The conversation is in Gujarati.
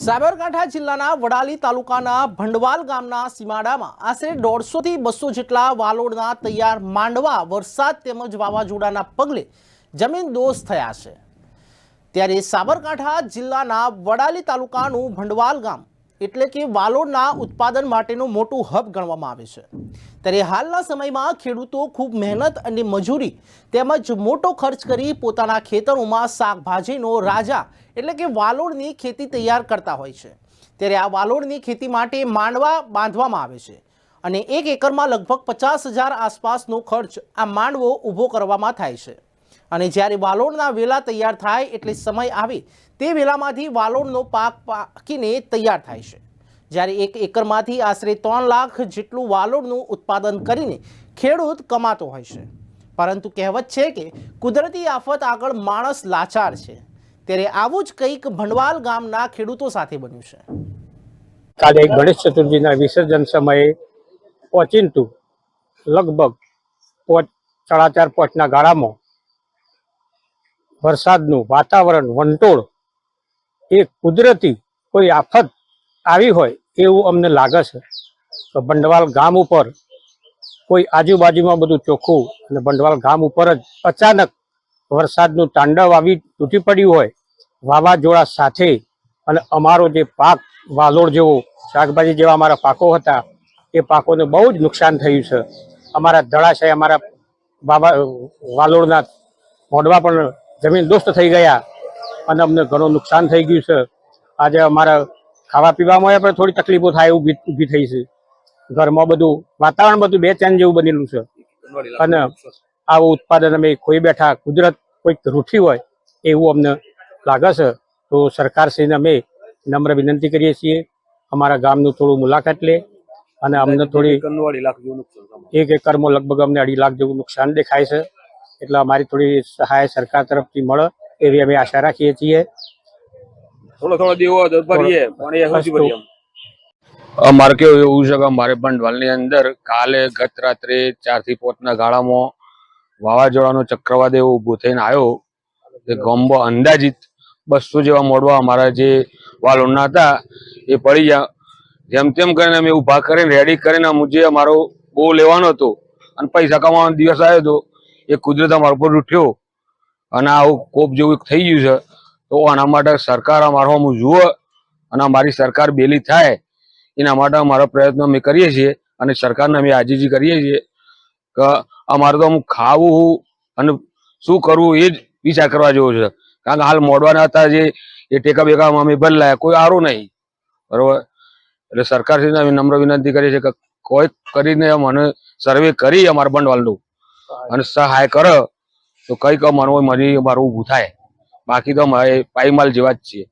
સાબરકાંઠા જિલ્લાના વડાલી તાલુકાના ભંડવાલ ગામના સીમાડામાં આશરે દોઢસોથી બસો જેટલા વાલોડના તૈયાર માંડવા, વરસાદ તેમજ વાવાઝોડાના પગલે જમીન દોષ થયા છે. ત્યારે સાબરકાંઠા જિલ્લાના વડાલી તાલુકાનું ભંડવાલ ગામ એટલે કે વાલોડના ઉત્પાદન માટેનું મોટું હબ ગણવામાં આવે છે. ત્યારે હાલના સમયમાં ખેડૂતો ખૂબ મહેનત અને મજૂરી તેમજ મોટો ખર્ચ કરી પોતાના ખેતરોમાં શાકભાજીનો રાજા એટલે કે વાલોડની ખેતી તૈયાર કરતા હોય છે. ત્યારે આ વાલોડની ખેતી માટે માંડવા બાંધવામાં આવે છે અને એક એકરમાં લગભગ પચાસ હજાર આસપાસનો ખર્ચ આ માંડવો ઊભો કરવામાં થાય છે. અને જ્યારે વાલોડના વેલા તૈયાર થાય એટલે સમય આવે, તે વેલામાંથી વાલોડનો પાક પાકીને તૈયાર થાય છે. જ્યારે એક એકરમાંથી આશરે ત્રણ લાખ જેટલું વાલોડનું ઉત્પાદન કરીને ખેડૂત કમાતો હોય છે. પરંતુ કહેવત છે કે કુદરતી આફત આગળ માણસ લાચાર છે. ત્યારે આવું જ કંઈક ભંડવાલ ગામના ખેડૂતો સાથે બન્યું છે. કાલે ગણેશ ચતુર્થીના વિસર્જન સમયે પહોંચીને લગભગ પોચ સાડા ચાર પોચના ગાળામાં વરસાદનું વાતાવરણ, વંટોળ, એ કુદરતી કોઈ આફત આવી હોય એવું અમને લાગે છે. તો બંડવાલ ગામ ઉપર કોઈ આજુબાજુમાં બધું ચોખ્ખું અને બંડવાલ ગામ ઉપર જ અચાનક વરસાદનું તાંડવ આવી તૂટી પડ્યું હોય, વાવાઝોડા સાથે અને અમારો જે પાક વાલોડ જેવો, શાકભાજી જેવા અમારા પાકો હતા, એ પાકોને બહુ જ નુકસાન થયું છે. અમારા ધડાશય અમારા વાવા વાલોડના મોઢવા પણ જમીન દોસ્ત થઈ ગયા અને અમને ઘણું નુકસાન થઈ ગયું છે. આજે અમારા ખાવા પીવામાં પણ થોડી તકલીફો થાય એવું ઊભી થઈ છે. ઘરમાં બધું વાતાવરણ બધું બે ચેન જેવું બનેલું છે. અને આવું ઉત્પાદન અમે ખોઈ બેઠા કુદરત કોઈક રૂઠી હોય એવું અમને લાગે છે. તો સરકારશ્રીને અમે નમ્ર વિનંતી કરીએ છીએ અમારા ગામનું થોડું મુલાકાત લે અને અમને થોડી એક એકરમાં લગભગ અમને અઢી લાખ જેવું નુકસાન દેખાય છે. એટલે અમારી થોડી સહાય સરકાર તરફથી મળે એવી અમે આશા રાખીએ છીએ. થોડો દેવો ભરીએ પણ. અમારે કેવું એવું છે કે અમારે ભંડવાલની અંદર કાલે ગત રાત્રે ચારથી પાંચ ના ગાળામાં વાવાઝોડાનો ચક્રવાત એવો ઊભો થઈને આવ્યો તે ગોમ્બો અંદાજિત બસો જેવા મોડવા અમારા જે વાલોડના હતા એ પડી ગયા. જેમ તેમ કરીને અમે ઊભા કરીને રેડી કરીને મુજબ અમારો બહુ લેવાનો હતો અને પૈસા કમાવાનો દિવસ આવ્યો હતો એ કુદરત અમારા ઉપર ઉઠ્યો અને આવું કોપ જેવું થઈ ગયું છે, તો આના માટે સરકાર અમારો અમુક જુઓ અને અમારી સરકાર બેલી થાય, એના માટે અમારો પ્રયત્ન અમે કરીએ છીએ અને સરકારને અમે આજીજી કરીએ છીએ કે અમારે તો અમુક ખાવું અને શું કરવું એ જ વિચાર કરવા જેવો છે. કારણ કે હાલ મોડવાના હતા જે, એ ટેકા બેકામાં અમે બદલાયા, કોઈ સારું નહીં. બરોબર? એટલે સરકારશ્રીને અમે નમ્ર વિનંતી કરીએ છીએ કે કોઈ કરીને મને સર્વે કરી અમારા બંડવાલનું અને સહાય કરો, તો કંઈક અમારું મરી મારું ઊભું થાય. બાકી તો અમારે પાયમાલ જેવા જ છીએ.